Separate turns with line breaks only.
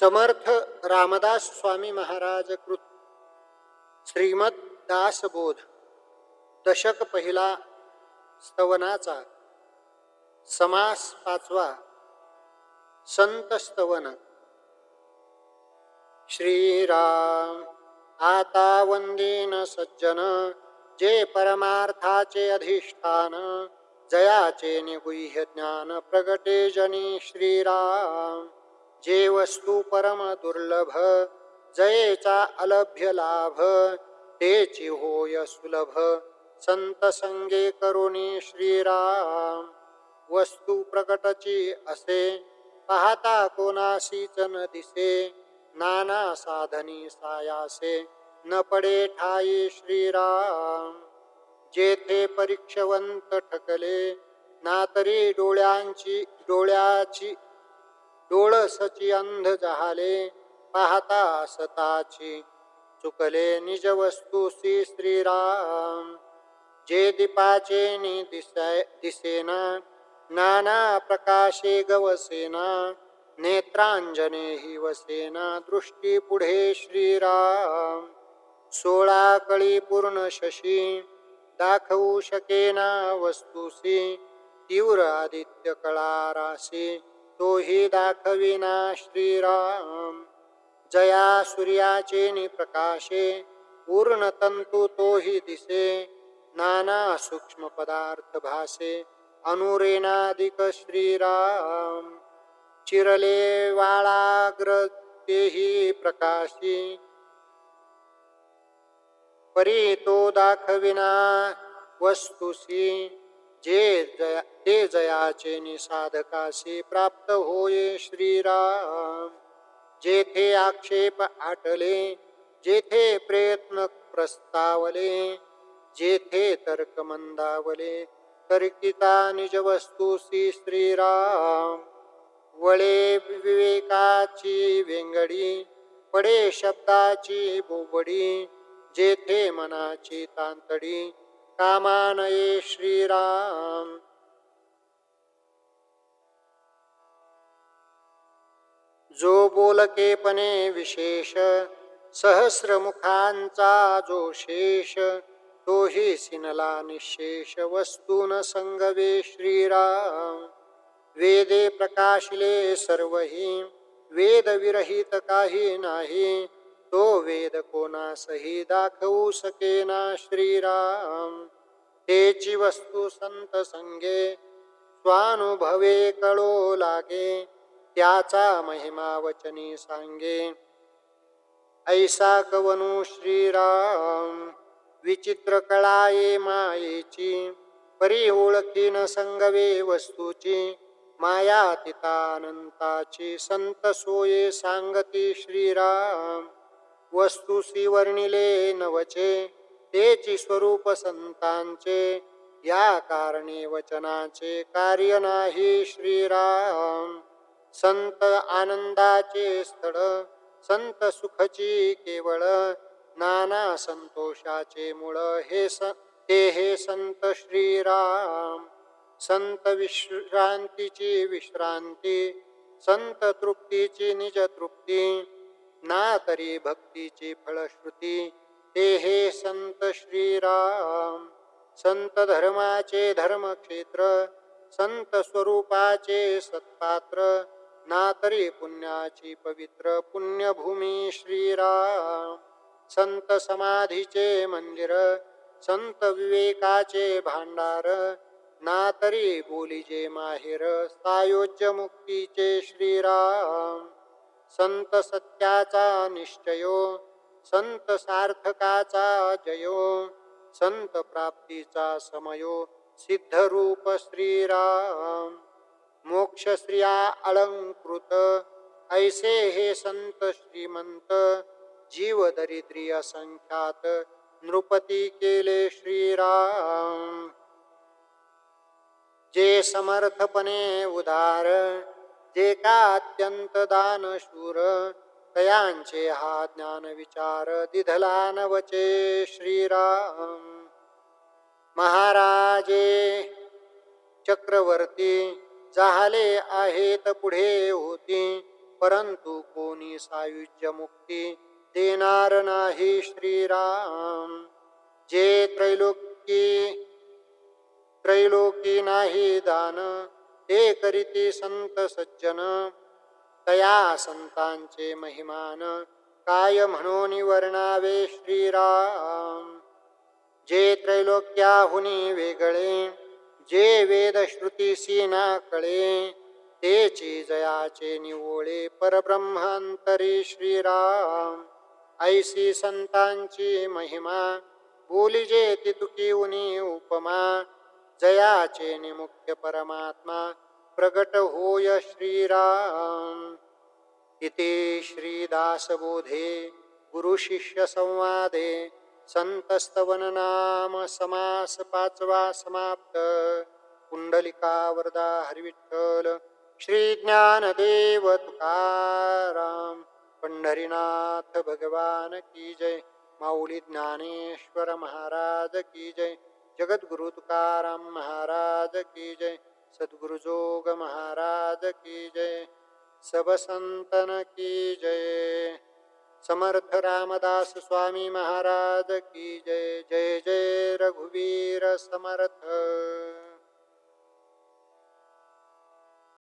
समर्थ रामदास स्वामी महाराज कृत. श्रीमद दासबोध. दशक पहिला स्तवनाचा. समास पाचवा. संत स्तवन. श्रीराम. आता वंदीन सज्जन. जे परमार्थाचे अधिष्ठान. जयाचे निगुह्य ज्ञान प्रगटे जनी श्रीराम. जे वस्तू परम दुर्लभ जयेचा अलभ्य लाभ तेची होय सुलभ। संत संगे करुणी श्रीराम वस्तू प्रकटची असे पाहता कोणासीच न दिसे नाना साधनी सायासे न पडे ठाई श्रीराम। जेथे परीक्षवंत ठकले ना तरी डोळ्यांची डोळ्याची डोळसची अंध जहाले पाहता सताची. चुकले निज वस्तूसी श्रीराम. जे दीपाचे नि दिसेना नाना प्रकाशे गवसेना नेत्रांजने हि वसेना दृष्टी पुढे श्रीराम. सोळा कळी पूर्ण शशी दाखवू शकेना वस्तुसी तीव्र आदित्य कळारासी तोही दाखविना श्रीराम. जया सूर्याचे प्रकाशे पूर्ण तंतू तोही दिसे. नाना सूक्ष्म पदार्थ भासे अनुरेनादिक श्रीराम. चिरले वाळाग्र तेही प्रकाशी. परी तो दाखविना वस्तुसी. जे जया ते जयाचे निसाधकासी प्राप्त होये श्रीराम. जेथे आक्षेप आटले जेथे प्रयत्न प्रस्तावले जेथे तर्क मंदावले तर्किता निज वस्तुसी श्रीराम. वळे विवेकाची वेंगडी पडे शब्दाची बोबडी जेथे मनाची तांतडी कामानये श्रीराम। जो बोलकेपणे विशेष सहस्रमुखांचा जो शेष तोही सिनला निशेष वस्तून संगवे श्रीराम। वेदे प्रकाशिले सर्वही वेद विरहित काही नाही तो वेद कोणासही दाखवू सकेना श्रीराम। तेची वस्तू संत संगे स्वानुभवे कळो लागे त्याचा महिमा वचनी सांगे। ऐसा कवनु श्रीराम विचित्र कळाये मायेची परी ओळखीन संगवे वस्तूची माया तितानंताची संत सोये सांगती श्रीराम। वस्तू वर्णिले नवचे तेची स्वरूप संतांचे या कारणे वचनाचे कार्य नाही श्रीराम. संत आनंदाचे स्थळ संत सुखची केवळ नाना संतोषाचे मूळ हे स ते हे संत श्रीराम. संत विश्रांतीची विश्रांती संत तृप्तीची निज तृप्ती ना तरी भक्तीची फळश्रुती ते हे संत श्रीराम. संत धर्माचे धर्मक्षेत्र संत स्वरूपाचे सत्पात्र ना तरी पुण्याची पवित्र पुण्यभूमी श्रीराम. संत समाधीचे मंदिर संत विवेकाचे भांडार ना तरी बोलीजे माहेर सायोज्य मुक्तीचे श्रीराम. संत सत्याचा निश्चयो संत सार्थकाचा जयो संत प्राप्तीचा समयो सिद्धरूप श्रीराम. मोक्ष श्रिया अलंकृत ऐसे हे संत श्रीमंत जीव दरिद्री असंख्यात नृपती केले श्रीराम. जे समर्थपणे उदार जे का अत्यंत दानशूर तयांचे हा ज्ञान विचार दिधला नवचे श्रीराम. महाराजे चक्रवर्ती झाले आहेत पुढे होती परंतु कोणी सायुज्य मुक्ती देणार नाही श्रीराम. जे त्रैलोकी त्रैलोकी नाही दान ते करीती संत सज्जन। तया संतांचे महिमान। काय म्हणून वर्णावे श्रीराम। जे त्रैलोक्याहुनी वेगळे जे वेद श्रुती ना कळे तेची जयाचे निवोळे परब्रह्मांतरी श्रीराम। ऐसी संतांची महिमा बोलिजे तितुकी उनी उपमा जयाचे निमुख्य परमात्मा प्रगट होय श्रीराम. इति श्रीदासबोधे गुरुशिष्यसंवादे संतस्तवननाम समास पाचवा समाप्त. कुंडलिका वरदा हरिविठ्ठल श्रीज्ञानदेव तुकाराम पंढरीनाथ भगवान की जय माऊली ज्ञानेश्वर महाराज की जय. जगद्गुरु तुकाराम महाराज की जय। सद्गुरु जोग महाराज की जय। सब संतन की जय। समर्थ रामदास स्वामी महाराज की जय। जय जय रघुवीर समर्थ।